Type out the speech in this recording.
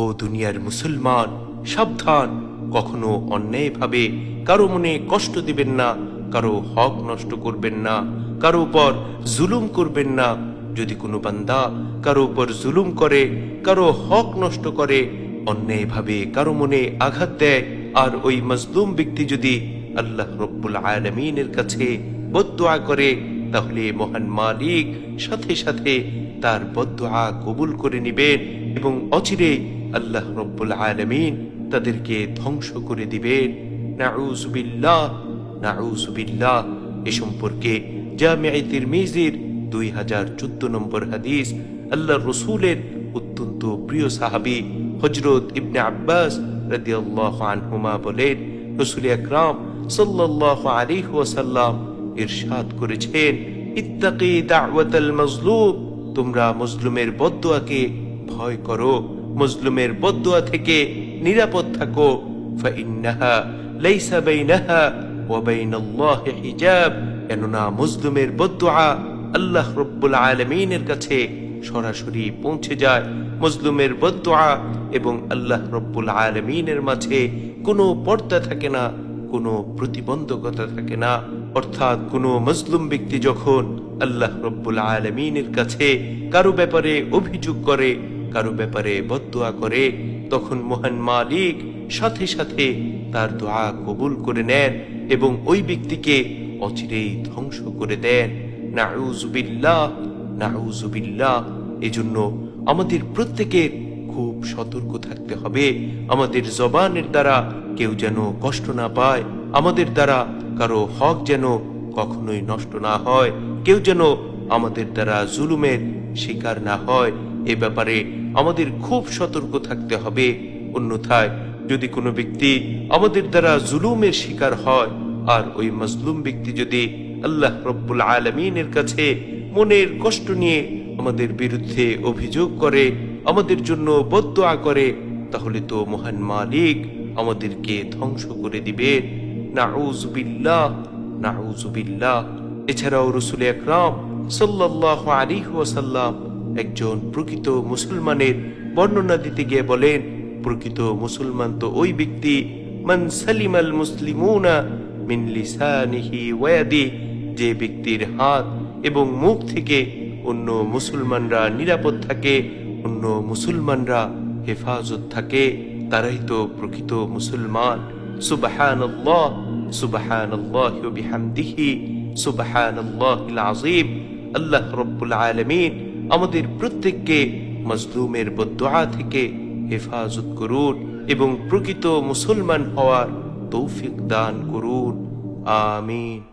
ও দুনিয়ার মুসলমান, সাবধান, কখনো অন্যায়ভাবে কারও মনে কষ্ট দিবেন না, কারও হক নষ্ট করবেন না, কারও উপর জুলুম করবেন না। যদি কোনো বান্দা কারও উপর জুলুম করে, কারও হক নষ্ট করে অন্যায়ভাবে কারও মনে আঘাত দেয়, আর ওই মজলুম ব্যক্তি যদি আল্লাহ রব্বুল আলমিনের কাছে বদুয়া করে তাহলে মহান মালিক সাথে সাথে তার বদুয়া কবুল করে নিবেন এবং অচিরে আল্লাহ রব্বুল আলমিন তাদেরকে ধ্বংস করে দিবেন। নাউজুবিল্লাহ নাউজুবিল্লাহ এ সম্পর্কে জামিআ তিরমিজির দুই হাজার চোদ্দ নম্বর হাদিস আল্লাহ রসুলের অত্যন্ত প্রিয় সাহাবী হজরত ইবনে আব্বাস রাদিয়াল্লাহু আনহুমা বলেন, রসুল আকরাম সাল্লাল্লাহু আলাইহি ওয়াসাল্লাম ইরশাদ করেছেন, ইত্তাকি দাওয়াতাল মাজলুম তোমরা মজলুমের বদদুয়াকে ভয় করো মজলুমের বদদুয়া থেকে নিরাপদ থাকো। ফাইন্নাহা লাইসা বাইনাহা ওয়া বাইনাল্লাহি হিজাব, কেননা মজলুমের বদদুয়া আল্লাহ রব্বুল আলামিনের কাছে সরাসরি পৌঁছে যায়। মজলুমের বদদুয়া এবং আল্লাহ রব্বুল আলামিনের মাঝে কোনো পর্দা থাকে না, কোনো প্রতিবন্ধকতা থাকে না। অর্থাৎ কোনো মজলুম ব্যক্তি যখন আল্লাহ রব্বুল আলমিনের কাছে কারও ব্যাপারে অভিযোগ করে, কারও ব্যাপারে বদুয়া করে, তখন মহান মালিক সাথে সাথে তার দোয়া কবুল করে নেন এবং ওই ব্যক্তিকে অচিরেই ধ্বংস করে দেন। নাউজুবিল্লাহ নাউজুবিল্লাহ এজন্য আমাদের প্রত্যেকের খুব সতর্ক থাকতে হবে। আমাদের জবানের দ্বারা কেউ যেন কষ্ট না পায়। আমাদের দ্বারা কারও হক যেন কখনোই নষ্ট না হয়, কেউ যেন আমাদের দ্বারা জুলুমের শিকার না হয়, এ ব্যাপারে আমাদের খুব সতর্ক থাকতে হবে। অন্যথায় যদি কোনো ব্যক্তি আমাদের দ্বারা জুলুমের শিকার হয়, আর ওই মজলুম ব্যক্তি যদি আল্লাহ রব্বুল আলমিনের কাছে মনের কষ্ট নিয়ে আমাদের বিরুদ্ধে অভিযোগ করে, আমাদের জন্য বদয়া করে, তাহলে তো মহান মালিক আমাদেরকে ধ্বংস করে দিবে। এছাড়াও রসুল আকরাম সাল্লাহ আলী ওয়াসাল্লাম একজন প্রকৃত মুসলমানের বর্ণনা দিতে গিয়ে বলেন, প্রকৃত মুসলমান তো ওই ব্যক্তি, মান সালিমাল মুসলিমুনা মিন যে ব্যক্তির হাত এবং মুখ থেকে অন্য মুসলমানরা নিরাপদ থাকে, অন্য মুসলমানরা হেফাজত থাকে, তারাই তো প্রকৃত মুসলমান। সুবহানাল্লাহি ওয়া বিহামদিহি, সুবহানাল্লাহিল আযীম। আল্লাহ রব্বুল আলামিন আমাদের প্রত্যেককে মজলুমের বদুয়া থেকে হেফাজত করুন এবং প্রকৃত মুসলমান হওয়ার তৌফিক দান করুন। আমিন।